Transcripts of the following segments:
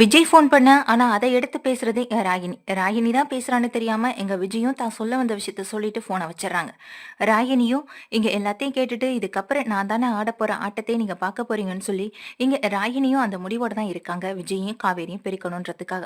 Vijay phone பண்ண. ஆனா அதை எடுத்து பேசுறது என் ராகினி. ராகினி தான் பேசுறான்னு தெரியாம எங்க விஜயும் தான் சொல்ல வந்த விஷயத்த சொல்லிட்டு போனை வச்சிடறாங்க. ராகினியும் இங்க எல்லாத்தையும் கேட்டுட்டு இதுக்கப்புறம் நான் தானே ஆட போற ஆட்டத்தை நீங்க பார்க்க போறீங்கன்னு சொல்லி இங்க ராகினியும் அந்த முடிவோட தான் இருக்காங்க. விஜயும் காவேரியும் பிரிக்கணுன்றதுக்காக.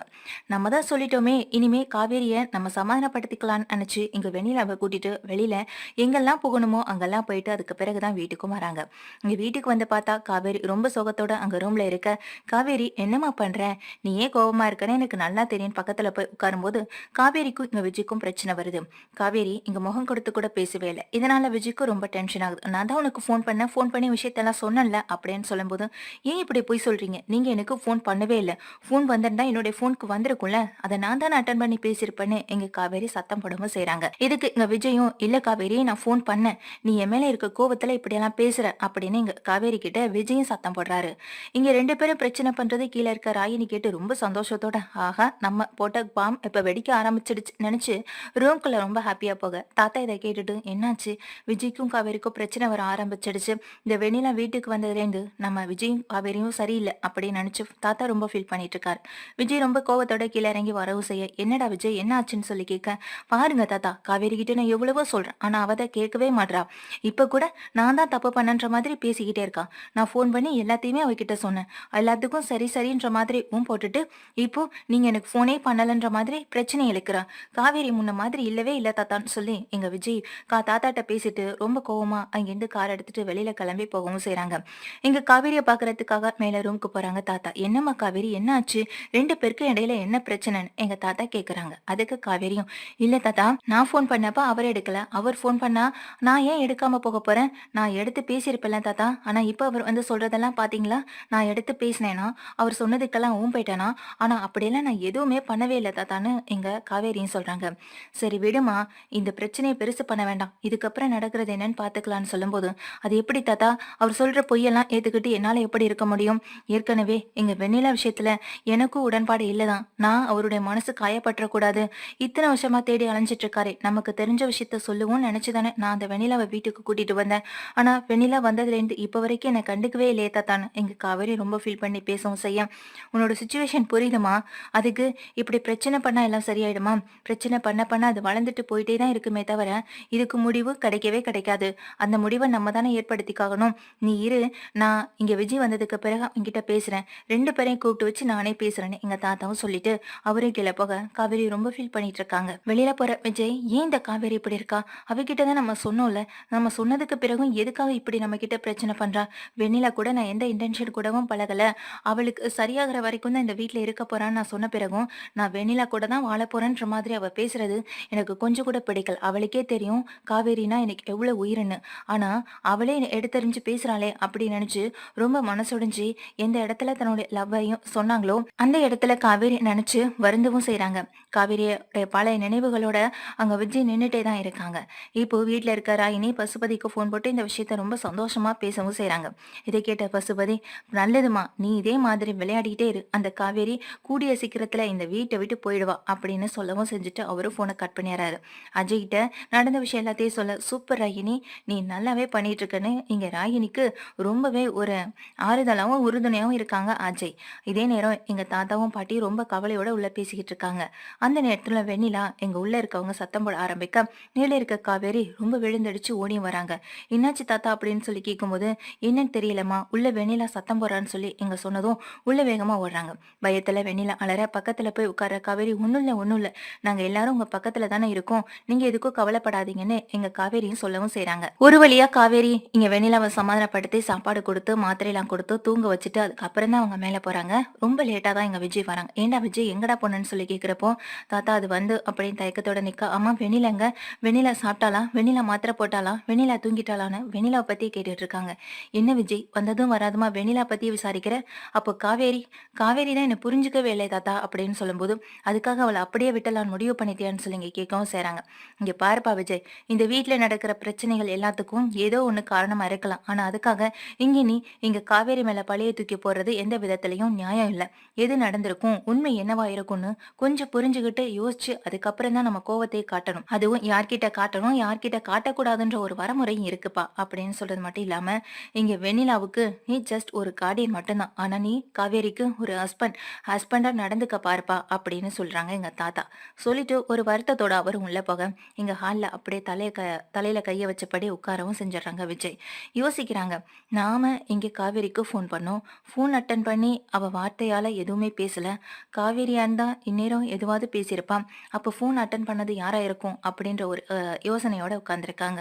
நம்ம தான் சொல்லிட்டோமே இனிமே காவேரியை நம்ம சமாதானப்படுத்திக்கலாம்னு நினைச்சு இங்க வெண்ணிலாவை கூட்டிட்டு வெளியில எங்கெல்லாம் போகணுமோ அங்கெல்லாம் போயிட்டு அதுக்கு பிறகுதான் வீட்டுக்கும் வராங்க. இங்க வீட்டுக்கு வந்து பார்த்தா காவேரி ரொம்ப சோகத்தோட அங்க ரூம்ல இருக்க காவேரி என்னம்மா பண்ற? நீ ஏன் கோவமா இருக்கன்னு எனக்கு நல்லா தெரியும் பக்கத்துல போய் உட்காரும்போது காவேரிக்கும் இங்க விஜய்க்கும் பிரச்சனை வருது. காவேரி இங்க முகம் கொடுத்து கூட பேசவே இல்லை. இதனால விஜய்க்கும் ரொம்ப டென்ஷன் ஆகுது. நான் தான் உனக்கு ஃபோன் பண்ணேன். ஃபோன் பண்ணி விஷயத்தெல்லாம் சொன்னேன்ல அப்படின்னு சொல்லும்போது ஏன் இப்படி போய் சொல்றீங்க? நீங்க எனக்கு ஃபோன் பண்ணவே இல்லை. ஃபோன் வந்திருந்தா என்னுடைய ஃபோனுக்கு வந்திருக்கும்ல. அதை நான் தான் அட்டன் பண்ணி பேசியிருப்பேன்னு எங்க காவேரி சத்தம் போடவும் செய்றாங்க. இதுக்கு இங்க விஜயும் இல்ல காவேரி நான் ஃபோன் பண்ணேன். நீ என் மேல இருக்க கோவத்துல இப்படியெல்லாம் பேசுற அப்படின்னு இங்க காவேரி கிட்ட விஜயும் சத்தம் போடுறாரு. இங்க ரெண்டு பேரும் பிரச்சனை பண்றது கீழே இருக்க நந்தினி கேட்டு ரொம்ப சந்தோஷத்தோட ஆகா நம்ம போட்ட பாம் இப்ப வெடிக்க ஆரம்பிச்சிடுச்சு. நினைச்சு ரூம்குள்ள ரொம்ப ஹாப்பியா போக தாத்தா இதை கேட்டுட்டு என்னாச்சு? விஜய்க்கும் காவேரிக்கும் பிரச்சனை வர ஆரம்பிச்சிடுச்சு. இந்த வெண்ணிலாம் வீட்டுக்கு வந்ததுலேருந்து நம்ம விஜயும் காவேரியும் சரியில்லை அப்படின்னு நினைச்சு தாத்தா ரொம்ப ஃபீல் பண்ணிட்டு இருக்காரு விஜய் ரொம்ப கோவத்தோட கீழே இறங்கி வரவு செய்ய என்னடா விஜய் என்ன ஆச்சுன்னு சொல்லி கேட்க பாருங்க தாத்தா காவேரி கிட்ட நான் எவ்வளவோ சொல்றேன் ஆனா அவ அதை கேட்கவே மாட்றா. இப்ப கூட நான் தான் தப்பு பண்ணன்ற மாதிரி பேசிக்கிட்டே இருக்கா. நான் ஃபோன் பண்ணி எல்லாத்தையுமே அவகிட்ட சொன்னேன். எல்லாத்துக்கும் சரி சரின்ற மாதிரி உன் போட்டுட்டு இப்போ நீங்க எனக்கு ஃபோனே பண்ணலன்ற மாதிரி பிரச்சனை இழுக்கிறா. காவேரி முன்ன மாதிரி இல்லவே இல்ல தாத்தான்னு சொல்லி எங்க விஜய் கா தாத்தாட்ட பேசிட்டு ரொம்ப கோவமா அங்கிருந்து கார் எடுத்துட்டு வெளியில கிளம்பி போகவும் செய்யறாங்க இங்க காவேரியை பாக்குறதுக்காக மேல ரூமுக்கு போறாங்க தாத்தா. என்னம்மா காவேரி என்ன ஆச்சு ரெண்டு பேருக்கு இடையில என்ன பிரச்சனைன்னு எங்க தாத்தா கேக்குறாங்க. அதுக்கு காவேரியும் இல்ல தாத்தா நான் ஃபோன் பண்ணப்ப அவர் எடுக்கல. அவர் ஃபோன் பண்ணா நான் ஏன் எடுக்காம போக போறேன்? நான் எடுத்து பேசியிருப்பேன்ல தாத்தா. ஆனா இப்ப அவர் வந்து சொல்றதெல்லாம் பாத்தீங்களா? நான் எடுத்து பேசினேனா? அவர் சொன்னதுக்கெல்லாம் ஊம் போயிட்டேனா? ஆனா அப்படியெல்லாம் நான் எதுவுமே பண்ணவே இல்லை தாத்தான்னு எங்க காவேரியும் சொல்றாங்க. சரி விடுமா. இந்த பிரச்சனையை பெருசு பண்ண வேண்டாம். இதுக்கப்புறம் நடக்கிறது என்னன்னு பாத்துக்கலாம்னு சொல்லும்போது அது எப்படி தாத்தா? அவர் சொல்ற பொய்யெல்லாம் ஏத்துக்கிட்டு என்னால எப்படி இருக்க முடியும்? ஏற்கனவே எங்க வெண்ணிலா விஷயத்துல எனக்கும் உடன்பாடு இல்லைதான். நான் அவருடைய மனசு காயப்பற்றக்கூடாது. இத்தனை வருஷமா தேடி அலைஞ்சிட்டு இருக்காரு நமக்கு தெரிஞ்ச விஷயத்த சொல்லுவோம்னு நினைச்சுதானே நான் அந்த வெண்ணிலாவை வீட்டுக்கு கூட்டிட்டு வந்தேன். ஆனா வெண்ணிலா வந்ததுல இருந்து இப்ப வரைக்கும் என்னை கண்டுக்கவே இல்லையே தாத்தான்னு. எங்க காவேரி ரொம்ப ஃபீல் பண்ணி பேசவும் செய்ய உன்னோட சுச்சுவேஷன் புரியுதுமா? அதுக்கு இப்படி பிரச்சனை பண்ணா எல்லாம் சரியாயிடுமா? பிரச்சனை பண்ண பண்ண அது வளர்ந்துட்டு போயிட்டே தான் இருக்குமே தவிர இதுக்கு முடிவு கிடைக்கவே கிடைக்காது. அந்த முடிவை நம்ம தானே ஏற்படுத்திக்காகணும் நீ இரு நான் இங்க விஜய் வந்ததுக்கு பிறகு என்கிட்ட பேசுறேன். ரெண்டு பேரையும் கூப்பிட்டு வச்சு நானே பேசுறேன்னு எங்க தாத்தாவும் சொல்லிட்டு அவரே கீழே போக காவேரி ரொம்ப ஃபீல் பண்ணிட்டு இருக்காங்க. வெளியில போற விஜய் ஏன் இந்த காவேரி இப்படி இருக்கா? அவகிட்ட தான் நம்ம சொன்னோம்ல. நம்ம சொன்னதுக்கு பிறகும் எதுக்காக இப்படி நம்ம கிட்ட பிரச்சனை பண்றா? வெண்ணிலா கூட நான் எந்த இன்டென்ஷன் கூடவும் பழகல. அவளுக்கு சரியாகிற வரைக்கும் தான் இந்த வீட்டில் இருக்க போறான்னு நான் சொன்ன பிறகும் நான் வெண்ணிலா கூட தான் வாழ போறேன்ற மாதிரி அவ பேசுறது எனக்கு கொஞ்சம் கூட பிடிக்கல. அவளுக்கே தெரியும் காவேரினா எனக்கு எவ்வளவு உயிர்னு ஆனா அவளே என்னை எடுத்தறிஞ்சு பேசுறாளே அப்படி நினைச்சு ரொம்ப மனசுடைஞ்சு எந்த இடத்துல தன்னுடைய லவ்வையும் சொன்னாங்களோ அந்த இடத்துல காவேரி நினைச்சு வருந்தவும் செய்யறாங்க காவேரியோட பழைய நினைவுகளோட அங்க விஜய் நின்றுட்டே தான் இருக்காங்க. இப்போ வீட்டில் இருக்க ராயினி பசுபதிக்கு ஃபோன் போட்டு இந்த விஷயத்த ரொம்ப சந்தோஷமா பேசவும் செய்யறாங்க இதை கேட்ட பசுபதி நல்லதுமா நீ இதே மாதிரி விளையாடிக்கிட்டே இரு. அந்த காவேரி கூடிய சீக்கிரத்துல இந்த வீட்டை விட்டு போயிடுவா அப்படின்னு சொல்லவும் செஞ்சுட்டு அவரும் போனை கட் பண்ணிடுறாரு. அஜய்கிட்ட நடந்த விஷயம் எல்லாத்தையும் சொல்ல சூப்பர் ராகினி நீ நல்லாவே பண்ணிட்டு இருக்கன்னு இங்க ராகினிக்கு ரொம்பவே ஒரு ஆறுதலாவும் உறுதுணையாவும் இருக்காங்க அஜய். இதே நேரம் எங்க தாத்தாவும் பாட்டி ரொம்ப கவலையோட உள்ள பேசிக்கிட்டு இருக்காங்க. அந்த நேரத்துல வெண்ணிலா எங்க உள்ள இருக்கவங்க சத்தம் போட ஆரம்பிக்க மேலே இருக்க காவேரி ரொம்ப விழுந்தடிச்சு ஓடி வராங்க. என்னாச்சு தாத்தா? அப்படின்னு சொல்லி கேட்கும்போது என்னன்னு தெரியலம்மா உள்ள வெண்ணிலா சத்தம் போடுறான்னு சொல்லி எங்க சொன்னதும் உள்ள வேகமா ஓடுறாங்க. பயத்துல வெண்ணில அலற பக்கத்துல போய் உட்கார காவேரி ஒண்ணும் இல்ல ஒண்ணும் இல்ல. நாங்க எல்லாரும் உங்க பக்கத்துல தானே இருக்கோம். நீங்க எதுக்கும் கவலைப்படாதீங்கன்னு எங்க காவேரியும் சொல்லவும் செய்யறாங்க ஒரு வழியா காவேரி இங்க வெண்ணிலாவை சமாதானப்படுத்தி சாப்பாடு கொடுத்து மாத்திரையெல்லாம் கொடுத்து தூங்க வச்சுட்டு அதுக்கப்புறம் தான் அவங்க மேல போறாங்க. ரொம்ப லேட்டா தான் எங்க விஜய் வராங்க. ஏண்டா விஜய் எங்கடா போனேன்னு சொல்லி கேக்குறப்போ தாத்தா அது வந்து அப்படின்னு தயக்கத்தோட நிக்க. அம்மா வெண்ணிலங்க. வெண்ணிலா சாப்பிட்டாலாம் வெண்ணிலா மாத்திரை போட்டாலாம் வெண்ணிலா தூங்கிட்டாலான்னு வெண்ணிலா பத்தி கேட்டுட்டு இருக்காங்க. என்ன விஜய்? வந்ததும் வராதுமா? வெண்ணிலா பத்தி விசாரிக்கிற? அப்போ காவேரி காவேரி காவேரி தான் என்ன புரிஞ்சுக்கவே இல்லை தாத்தா அப்படின்னு சொல்லும்போது அதுக்காக அவளை அப்படியே விட்டலான்னு முடிவு பண்ணிட்டியான்னு சொல்லி இங்கே கேட்கவும் செய்கிறாங்க இங்கே பாருப்பா விஜய் இந்த வீட்டில் நடக்கிற பிரச்சனைகள் எல்லாத்துக்கும் ஏதோ ஒன்று காரணமாக இருக்கலாம். ஆனால் அதுக்காக இங்கே நீ இங்கே காவேரி மேலே பழைய தூக்கி போடுறது எந்த விதத்துலையும் நியாயம் இல்லை. எது நடந்திருக்கும் உண்மை என்னவா இருக்கும்னு கொஞ்சம் புரிஞ்சுக்கிட்டு யோசிச்சு அதுக்கப்புறம் தான் நம்ம கோவத்தை காட்டணும். அதுவும் யார்கிட்ட காட்டணும் யார்கிட்ட காட்டக்கூடாதுன்ற ஒரு வரமுறையும் இருக்குப்பா அப்படின்னு சொல்றது மட்டும் இல்லாமல் இங்கே வெண்ணிலாவுக்கு நீ ஜஸ்ட் ஒரு கார்டியன் மட்டும்தான். ஆனால் நீ காவேரிக்கு ஒரு ஹஸ்பண்ட் ஹஸ்பண்டா நடந்துக்க பாருப்பா அப்படின்னு சொல்றாங்க எங்க தாத்தா. சொல்லிட்டு ஒரு வருத்தத்தோட அவரும் உள்ள போக இங்க ஹால்ல அப்படியே தலைய க தலையில கைய வச்சபடி உட்காரவும் செஞ்சிடறாங்க விஜய். யோசிக்கிறாங்க நாம இங்க காவேரிக்கு ஃபோன் பண்ணோம். ஃபோன் அட்டன் பண்ணி அவ வார்த்தையால எதுவுமே பேசல. காவேரியா இருந்தால் இந்நேரம் எதுவாவது பேசியிருப்பான் அப்போ ஃபோன் அட்டன் பண்ணது யாரா இருக்கும்? அப்படின்ற ஒரு யோசனையோடு யோசனையோட உட்காந்துருக்காங்க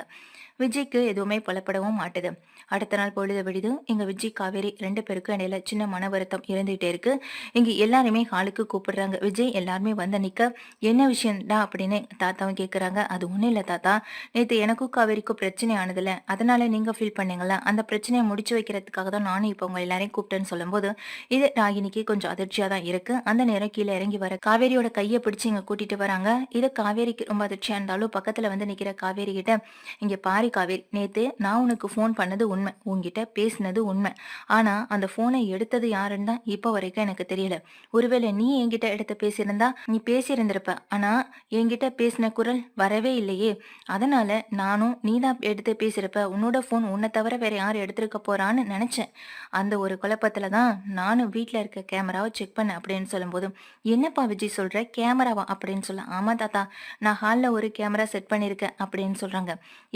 விஜய்க்கு எதுவுமே புலப்படவும் மாட்டுது. அடுத்த நாள் பொழுது விடுது எங்க விஜய் காவேரி ரெண்டு பேருக்கும் இடையில சின்ன மன வருத்தம் இருந்துகிட்டே இருக்கு. இங்க எல்லாருமே ஹாலுக்கு கூப்பிடுறாங்க. விஜய் எல்லாருமே வந்து நிக்க என்ன விஷயம்டா அப்படின்னு தாத்தாவும் கேக்குறாங்க. அது ஒண்ணும் இல்ல தாத்தா. நேத்து எனக்கும் காவேரிக்கும் பிரச்சனை ஆனதுல. அதனால நீங்க ஃபீல் பண்ணீங்களா? அந்த பிரச்சனையை முடிச்சு வைக்கிறதுக்காக தான் நானும் இப்போ உங்க எல்லாரையும் கூப்பிட்டேன்னு சொல்லும்போது இது ராகினிக்கு கொஞ்சம் அதிர்ச்சியா தான் இருக்கு. அந்த நேரம் கீழே இறங்கி வர காவேரியோட கையை பிடிச்சு இங்க கூட்டிட்டு வராங்க. இது காவேரிக்கு ரொம்ப அதிர்ச்சியா இருந்தாலும் பக்கத்துல வந்து நிக்கிற காவேரி கிட்ட இங்க பாரு காவேரி நேத்து நான் உனக்கு ஃபோன் பண்ணது உண்மை உன்கிட்ட பேசினது உண்மை. ஆனா அந்த போனை எடுத்தது யாருன்னு தான் இப்போ வரைக்கும் எனக்கு தெரியல. ஒருவேளை நீ என்கிட்ட எடுத்து பேசியிருந்தா நீ பேசியிருந்திருப்ப. ஆனா என்கிட்ட பேசின குரல் வரவே இல்லையே. அதனால நானும் நீ தான் எடுத்து பேசியிருப்ப. உன்னோட ஃபோன் உன்னை தவிர வேற யார் எடுத்திருக்க போறான்னு நினைச்சேன். அந்த ஒரு குழப்பத்துல தான் நானும் வீட்ல இருக்க கேமராவை செக் பண்ணேன் அப்படின்னு சொல்லும்போது என்னப்பா விஜய் சொல்ற? கேமராவா அப்படின்னு சொல்ல ஆமா தாத்தா நான் ஹாலில் ஒரு கேமரா செட் பண்ணியிருக்கேன் அப்படின்னு சொல்றாங்க.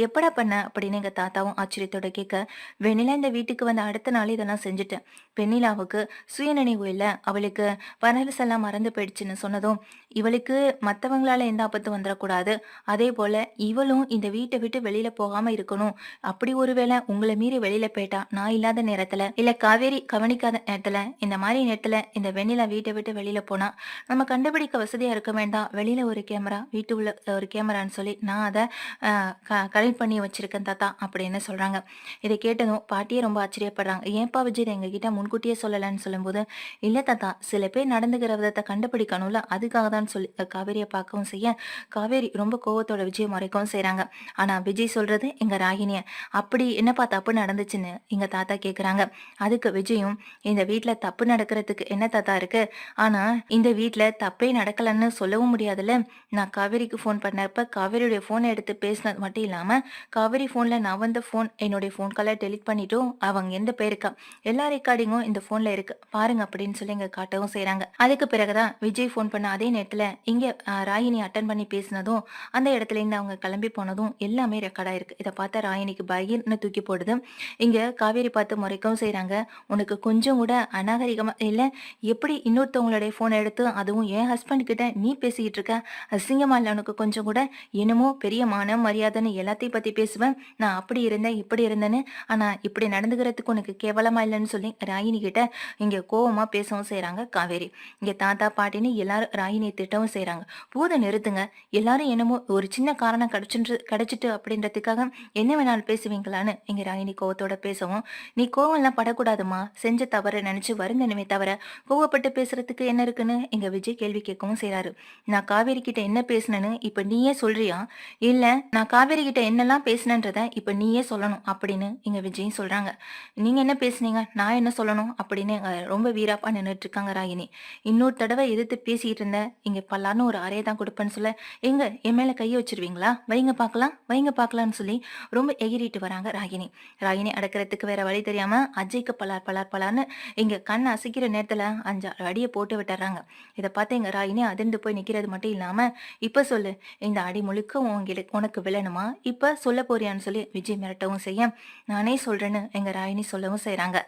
எப்படா பண்ண? அப்படின்னு எங்க தாத்தாவும் ஆச்சரியத்தோட கேட்க வெண்ணிலா இந்த வீட்டுக்கு வந்த அடுத்த நாள் இதெல்லாம் செஞ்சுட்டேன். வெண்ணிலாவுக்கு சுயநினைவு இல்லை. அவளுக்கு பரவஸ் எல்லாம் மறந்து போயிடுச்சுன்னு சொன்னதும் இவளுக்கு மற்றவங்களால எந்த ஆபத்து வந்துடக்கூடாது. அதே போல இவளும் இந்த வீட்டை விட்டு வெளியில போகாம இருக்கணும். அப்படி ஒருவேளை உங்களை மீறி வெளியில போயிட்டா நான் இல்லாத நேரத்துல இல்ல காவேரி கவனிக்காத நேரத்துல இந்த மாதிரி நேரத்துல இந்த வெண்ணிலா வீட்டை விட்டு வெளியில போனா நம்ம கண்டுபிடிக்க வசதியா இருக்க வேண்டாம். வெளியில ஒரு கேமரா வீட்டு உள்ள ஒரு கேமரான்னு சொல்லி நான் அதை கலெக்ட் பண்ணி வச்சிருக்கேன் தாத்தா அப்படின்னு சொல்றாங்க. இதை கேட்டதும் பாட்டியே ரொம்ப ஆச்சரியப்படுறாங்க. ஏன்பா விஜய் எங்ககிட்ட முன்கூட்டியே சொல்லலன்னு சொல்லும்போது இல்ல தாத்தா சில பேர் நடந்துக்கிற விதத்தை கண்டுபிடிக்கணும்ல அதுக்காக தான் சொல்லி காவேரியை பார்க்கவும் செய்ய. காவேரி ரொம்ப கோவத்தோட விஜய் மறைக்கவும் செய்கிறாங்க ஆனா விஜய் சொல்றது எங்க ராகினிய அப்படி என்னப்பா தப்பு நடந்துச்சுன்னு எங்க தாத்தா கேக்குறாங்க. அதுக்கு விஜயும் இந்த வீட்டில் தப்பு நடக்கிறதுக்கு என்ன தாத்தா இருக்கு? ஆனா இந்த வீட்டில் தப்பே நடக்கலன்னு சொல்லவும் முடியாதுல்ல. நான் காவேரிக்கு ஃபோன் பண்ணப்ப காவேரியுடைய ஃபோனை எடுத்து பேசினது மட்டும் இல்லாம காவேரி ஃபோனில் நான் வந்த ஃபோன் என்னுடைய ஃபோன் காலை டெலிட் பண்ணிட்டும். அவங்க எந்த பேருக்கா? எல்லா ரெக்கார்டிங்கும் இந்த ஃபோனில் இருக்கு. பாருங்க அப்படின்னு சொல்லி இங்கே காட்டவும் செய்கிறாங்க அதுக்கு பிறகுதான் விஜய் ஃபோன் பண்ண அதே நேரத்தில் இங்கே ராயினி அட்டன் பண்ணி பேசினதும் அந்த இடத்துல இருந்து அவங்க கிளம்பி போனதும் எல்லாமே ரெக்கார்டாக இருக்குது இதை பார்த்தா ராயினிக்கு பயிர்னு தூக்கி போடுது. இங்கே காவேரி பார்த்து முறைக்கவும் செய்கிறாங்க உனக்கு கொஞ்சம் கூட அநாகரிகமாக இல்லை எப்படி இன்னொருத்தவங்களுடைய ஃபோனை எடுத்து அதுவும் என் ஹஸ்பண்ட் கிட்ட நீ பேசிக்கிட்டு இருக்க? அசிங்கமா இல்லை உனக்கு கொஞ்சம் கூட என்னமோ பெரிய மானம் மரியாதைன்னு எல்லாத்தையும் பற்றி பேச பேசுவேன். நான் அப்படி இருந்தேன் இப்படி இருந்தேன்னு. ஆனா இப்படி நடந்துக்கிறதுக்கு உனக்கு கேவலமா இல்லைன்னு சொல்லி ராகினி கிட்ட இங்க கோவமா பேசவும் செய்யறாங்க காவேரி. இங்க தாத்தா பாட்டின்னு எல்லாரும் ராகினியை திட்டவும் செய்யறாங்க போதை நிறுத்துங்க. எல்லாரும் என்னமோ ஒரு சின்ன காரணம் கிடைச்சுட்டு கிடைச்சிட்டு அப்படின்றதுக்காக என்ன வேணாலும் பேசுவீங்களான்னு இங்க ராகினி கோவத்தோட பேசவும். நீ கோவம்லாம் படக்கூடாதுமா செஞ்ச தவறு நினைச்சு வருந்தனுமே தவிர கோவப்பட்டு பேசுறதுக்கு என்ன இருக்குன்னு எங்க விஜய் கேள்வி கேட்கவும் செய்றாரு. நான் காவேரி கிட்ட என்ன பேசினேன்னு இப்ப நீயே சொல்றியா? இல்ல நான் காவேரி கிட்ட என்னெல்லாம் பேசினன்றத இப்போ நீயே சொல்லணும் அப்படின்னு எங்க விஜயும் சொல்கிறாங்க நீங்க என்ன பேசுனீங்க? நான் என்ன சொல்லணும்? அப்படின்னு ரொம்ப வீராப்பா நின்னுட்டு இருக்காங்க ராகினி. இன்னொரு தடவை எதிர்த்து பேசிக்கிட்டு இருந்தேன் இங்கே பல்லான்னு ஒரு அறையை தான் கொடுப்பேன்னு சொல்ல எங்க? என் மேலே கையை வச்சிருவீங்களா? வைங்க பார்க்கலாம் வைங்க பார்க்கலாம்னு சொல்லி ரொம்ப எகிரிட்டு வராங்க ராகினி. ராகினி அடக்கிறதுக்கு வேற வழி தெரியாமல் அஜய்க்கு பலார் பலார் பலார்னு இங்கே கண் அசைக்கிற நேரத்தில் அஞ்சு அடியை போட்டு விட்டுறாங்க. இதை பார்த்து எங்கள் ராகினி அதிர்ந்து போய் நிற்கிறது மட்டும் இல்லாமல் இப்போ சொல்லு இந்த அடி முழுக்க உங்களுக்கு உனக்கு விழணுமா? இப்போ சொல்ல போறியான்னு சொல்லி விஜய் மிரட்டவும் செய்ய நானே சொல்றேன்னு எங்க ராயினி சொல்லவும் செய்யறாங்க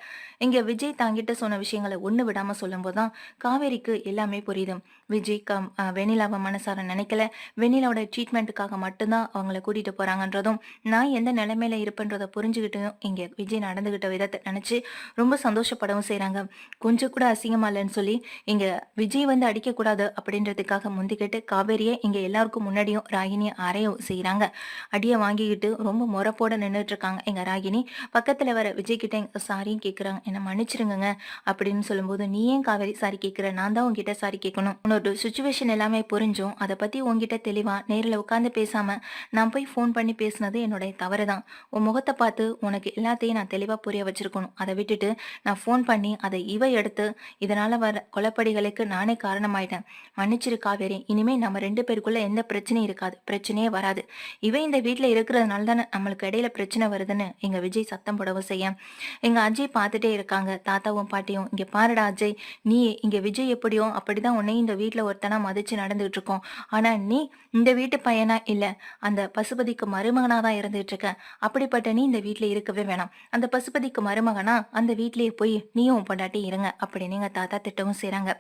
இங்க விஜய் தாங்கிட்ட சொன்ன விஷயங்களை ஒண்ணு விடாம சொல்லும் போதுதான் காவேரிக்கு எல்லாமே புரியுது. விஜய் கம் வெனிலாவை மனசார நினைக்கல. வெண்ணிலாவோட ட்ரீட்மெண்ட்டுக்காக மட்டும்தான் அவங்கள கூட்டிட்டு போறாங்கன்றதும் நான் எந்த நிலைமையில இருப்பேன்றதை புரிஞ்சுக்கிட்டும் இங்க விஜய் நடந்துகிட்ட விதத்தை நினைச்சு ரொம்ப சந்தோஷப்படவும் செய்யறாங்க கொஞ்சம் கூட அசிங்கமா இல்லைன்னு சொல்லி இங்க விஜய் வந்து அடிக்க கூடாது அப்படின்றதுக்காக முந்திக்கிட்டு காவேரியை இங்க எல்லாருக்கும் முன்னாடியும் ராகினியை அறையவும் செய்யறாங்க அடியை வாங்கிக்கிட்டு ரொம்ப முறப்போட நின்றுட்டு இருக்காங்க எங்க ராகினி பக்கத்துல வர விஜய் கிட்ட சாரியும் கேக்குறாங்க. என்ன மன்னிச்சிருங்க அப்படின்னு சொல்லும்போது நீ ஏன் காவேரி சாரி கேக்குற? நான் தான் உன்கிட்ட சாரி கேட்கணும் உன்னோட சுச்சுவேஷன் எல்லாமே புரிஞ்சும். அதை பத்தி உன்கிட்ட தெளிவா நேரில் உட்காந்து பேசாம நான் போய் ஃபோன் பண்ணி பேசினது என்னுடைய தவறு தான் உன் முகத்தை பார்த்து உனக்கு எல்லாத்தையும் நான் தெளிவா புரிய வச்சிருக்கணும். அதை விட்டுட்டு நான் ஃபோன் பண்ணி அதை இவ எடுத்து இதனால வர கொலப்படிகளுக்கு நானே காரணமாயிட்டேன். மன்னிச்சிரு காவேரி. இனிமே நம்ம ரெண்டு பேருக்குள்ள எந்த பிரச்சனையும் இருக்காது. பிரச்சனையே வராது. இவ இந்த வீட்டில் இருக்கிறதுனால அதனால தானே நம்மளுக்கு இடையில பிரச்சனை வருதுன்னு எங்க விஜய் சத்தம் போடவும் செய்ய. எங்க அஜய் பார்த்துட்டே இருக்காங்க. தாத்தாவும் பாட்டியும் இங்க பாருடா அஜய் நீ இங்க விஜய் எப்படியோ அப்படிதான் உன்னையும் இந்த வீட்டுல ஒருத்தனா மதிச்சு நடந்துட்டு இருக்கோம். ஆனா நீ இந்த வீட்டு பையனா இல்ல. அந்த பசுபதிக்கு மருமகனா தான் இருந்துட்டு இருக்க. அப்படிப்பட்ட நீ இந்த வீட்டுல இருக்கவே வேணாம். அந்த பசுபதிக்கு மருமகனா அந்த வீட்லயே போய் நீயும் பொண்டாட்டி இருங்க அப்படின்னு எங்க தாத்தா திட்டவும் செய்யறாங்க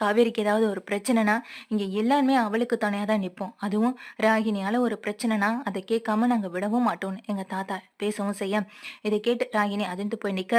காவேரிக்கு ஏதாவது ஒரு பிரச்சனைனா இங்க எல்லாருமே அவளுக்கு துணையா தான் நிற்போம் அதுவும் ராகினியால ஒரு பிரச்சனைனா அதை கேட்காம நாங்க விட விடவும் மாட்டோன்னு எங்க தாத்தா பேசவும் செய்ய. இதை கேட்டு ராகினி அதிர்ந்து போய் நிக்க.